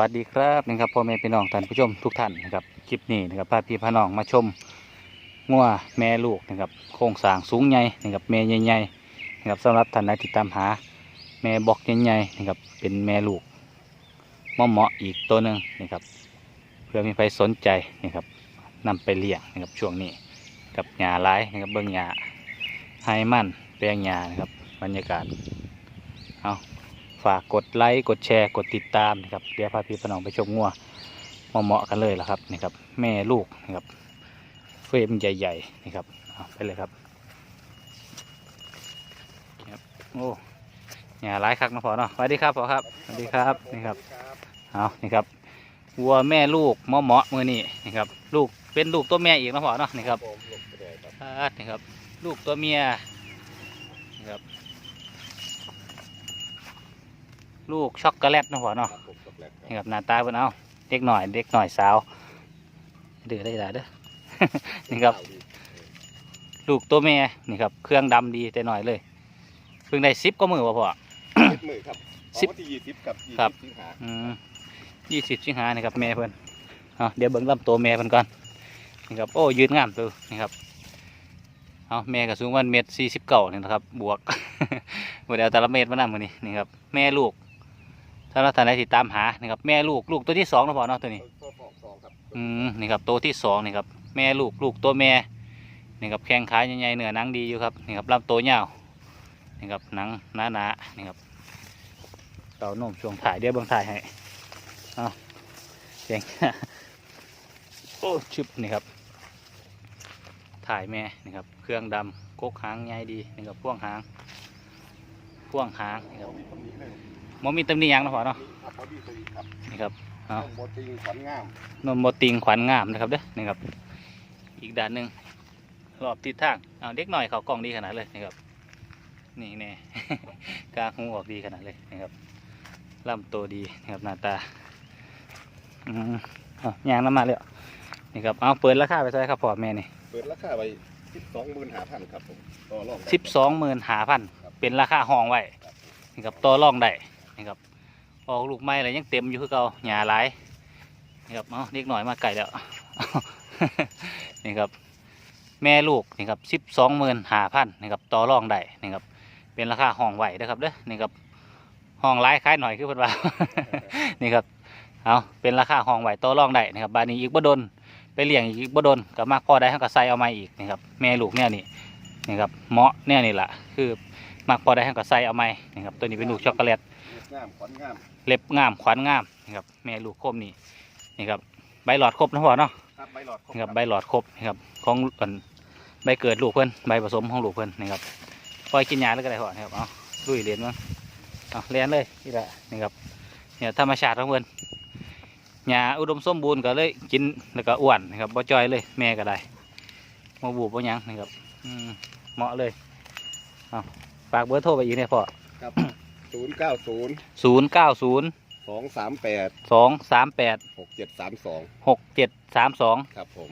วัสดีครับนะครับพ่อแม่พี่น้องท่านผู้ชมทุกท่านนะครับคลิปนี้นะครับพาพี่พาน้องมาชมงัวแม่ลูกนะครับโครงสร้างสูงใหญ่นะครับแม่ใหญ่ๆนะครับสำหรับท่านใดที่ตามหา แม่บอกใหญ่ๆนะครับเป็นแม่ลูกเหมาะๆอีกตัวหนึ่งนะครับเพื่อมีใครสนใจนะครับนำไปเลี้ยงนะครับช่วงนี้กับหญ้าหลายนะครับเบื้องหญ้าให้มันแปลงหญ้านะครับบรรยากาศเอา ฝากกดไลค์กดแชร์กดติดตามนะครับเดี๋ยวพาพี่พน้องไปชมงัวเหมาะๆกันเลยล่ะครับนี่ครับแม่ลูกนะครับเฟรมใหญ่ๆนี่ครับเอาไปเลยครับครับโอ้หย่าร้ายคักนะพอเนาะสวัสดีครับพอครับสวัสดีครับนี่ครับเอานี่ครับวัวแม่ลูกเหมาะๆมือนี่นี่ครับลูกเป็นลูกตัวแม่อีกนะพอเนาะนี่ครับผมลงไปเลยครับอ่านี่ครับ ลูกตัวเมียนี่ครับ ลูกช็อกโกแลตนะพ่อเนาะครับผมตกแรกนี่ครับหน้าตาเพิ่นเอาเด็กหน่อยเด็กหน่อยสาวดื้อได้หลายเด้อ นี่ครับ ลูกตัวเมียนี่ครับ เครื่องดำดีแต่หน่อยเลยเพิ่งได้ซิปก็มือว่พ่อ สิบมือครับสิบวันที่ยี่สิบกับยี่ครับ สิบสิงหาอืมยี่สิบสิงหานี่ครับแม่เพิ่นเอาเดี๋ยวเบิ่งลำตัวแม่เพิ่นก่อนนี่ครับโอ้ยืนงามตัวนี่ครับเอาแม่ก็สูงวันเมตรสี่สิบเก้านี่นะครับบวกบวกเดียวแต่ละเมตรมานั่งมือนี่นี่ครับแม่ลูก ถ้าเราท่านใดติดตามหานี่ครับแม่ลูกลูกตัวที่สองนะพ่อเนาะตัวนี้ ตัวสองสองครับอืมนี่ครับตัวที่สองนี่ครับแม่ลูกลูกตัวแม่นี่ครับแข้งขาใหญ่ๆเนื้อหนังดีอยู่ครับนี่ครับลำตัวยาวนี่ครับหนังหนาๆนี่ครับเต่านมช่วงถ่ายเดี๋ยวเบิ่งถ่ายให้เอาเสียงโอ้ชึบนี่ครับถ่ายแม่นี่ครับเครื่องดำกกหางใหญ่ดีนี่ครับพ่วงหางพ่วงหางนี่ครับ มีคนนี้เลย มมีตำหนิหยังนะพ่อเนาะครับพอดีสวีครับนี่ครับ เอา ต้องโบติงขวัญงามนมโมติงขวัญงามนะครับเด้อนี่ครับ อีกด้านหนึ่งรอบทิศทางเอาเด็กหน่อยเขากล้องดีขนาดเลยนี่ครับ นี่แน่ กลางหูออกดีขนาดเลยนี่ครับลำตัวดีนะครับหน้าตาอืมเอายางน้ำมาเลยนี่ครับเอาเปิดราคาไปใช่ครับพ่อแม่นี่เปิดราคาไปสิบสองหมื่นห้าพันครับผมต่อรองได้ สิบสองหมื่นหาพันเป็นราคาห้องไว้ครับนี่ครับต่อรองได้ นี่ครับออกลูกไม้อะไรยังเต็มอยู่คือเก่าหญ้าหลายนี่ครับเอาเด็กหน่อยมาไก่แล้วนี่ครับแม่ลูกนี่ครับสิบสองหมื่นหาพันนี่ครับต่อรองได้นี่ครับเป็นราคาห้องไหวนะครับเด้อนี่ครับห้องร้ายคล้ายหน่อยคือเพิ่นว่านี่ครับเอาเป็นราคาห้องไหวต่อรองได้นะครับบ้านนี้อีกบ่ดนไปเลี้ยงอีกบ่ดนก็มากพอได้เท่ากับใส่เอามาอีกนี่ครับแม่ลูกเนี่ยนี่ นี่ครับเหมาะเนี่ยนี่แหละคือมากพอได้เท่ากับใส่เอามานี่ครับตัวนี้เป็นลูกช็อกโกแลตงามขวัญงามเล็บงามขวัญงามนี่ครับแม่ลูกครบนี่นี่ครับใบหลอดครบนะพ่อเนาะครับใบหลอดนี่ครับใบหลอดครบนี่ครับของอันใบเกิดลูกเพิ่นใบผสมของลูกเพิ่นนี่ครับปล่อยกินยาแล้วก็ได้พ่อนี่ครับเอาลุยเรียนมั้งเอาเรียนเลยนี่แหละนี่ครับเนี่ยธรรมชาติของเพิ่นหญ้าอุดมสมบูรณ์ก็เลยกินแล้วก็อ้วนนะครับบ่จอยเลยแม่ก็ได้มาบูบบ่หยังนี่ครับอืม เหมาะเลยเอาฝากเบอร์โทรไปอีกเนี่ยพ่อครับศูนย์เก้าศูนย์ศูนย์เก้าศูนย์สองสามแปดสองสามแปดหกเจ็ดสามสองหกเจ็ดสามสองครับผม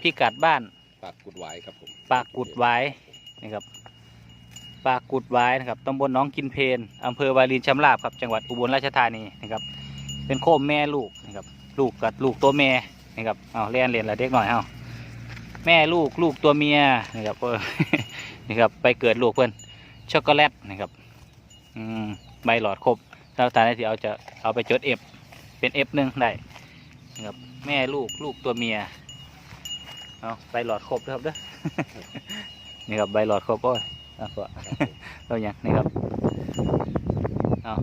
พิกัดบ้านปากกุดหวายครับผมปากกุดไว้นะครับปากกุดไว้นะครับตำบลหน้องกินเพนอำเภอวารินชำราบครับจังหวัดอุบลราชธานีนะครับเป็นโคมแม่ลูกนะครับลูกกับลูกตัวแม่นะครับเอาเรียนเรียนละเด็กหน่อยเอา แม่ลูกลูกตัวเมียนะครับเออนี่ครับไปเกิดลูกเพื่อนช็อกโกแลตนะครับอืมใบหลอดครบแล้วตอนนี้ที่เอาจะเอาไปจดเอฟเป็นเอฟหนึ่งได้นะครับแม่ลูกลูกตัวเมียเอาใบหลอดครบเด้อครับเด้อนี่ครับใบหลอดครบโอ้ยเอาก็เอาอย่างนี่ครับเอา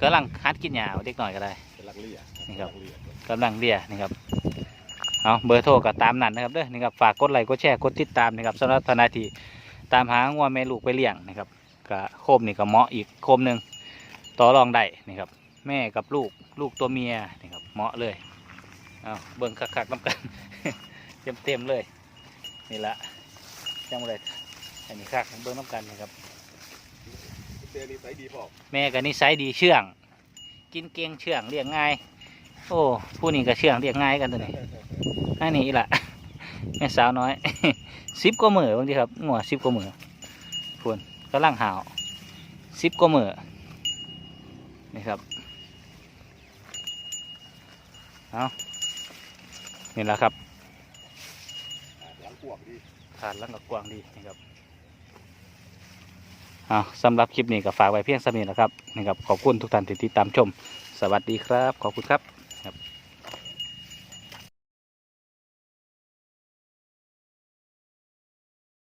กำลังคัดกินยาเอาเด็กหน่อยก็ได้เป็นลักเลี่ยนี่ครับลักเลี่ยกำลังเดียนี่ครับ เอาเบอร์โทรก็ตามนั้นนะครับเด้อนี่ครับฝากกดไลค์กดแชร์กดติดตามนะครับสำหรับทนายที่ตามหางัวแม่ลูกไปเลี้ยงนะครับก็โคมนี่ก็เหมาะอีกโคมหนึ่งต่อรองได้นี่ครับแม่กับลูกลูกตัวเมียนี่ครับเหมาะเลยเอาเบิ่งคักๆน้ำกันเต็มๆเลยนี่ละจังเลยอันนี้คักเบิ่งน้ำกันนะครับเซนิสัยดีพอแม่ก็นิสัยดีเชื่อง กินเก่งเชื่องเลี้ยงง่าย โอ้ผู้นี้ก็เชื่องเลี้ยงง่ายกันตัวนี้อันนี้ล่ะแม่สาวน้อยสิบกว่ามือบางทีครับงัวสิบกว่ามือพวนกำลังหาวสิบกว่ามือนี่ครับเอานี่แหละครับหลังกวาดีทานแล้วก็กวางดีนะครับเอาสำหรับคลิปนี้ก็ฝากไว้เพียงสำนี้แหละครับนะครับขอบคุณทุกท่านที่ติดตามชม สวัสดีครับ ขอบคุณครับ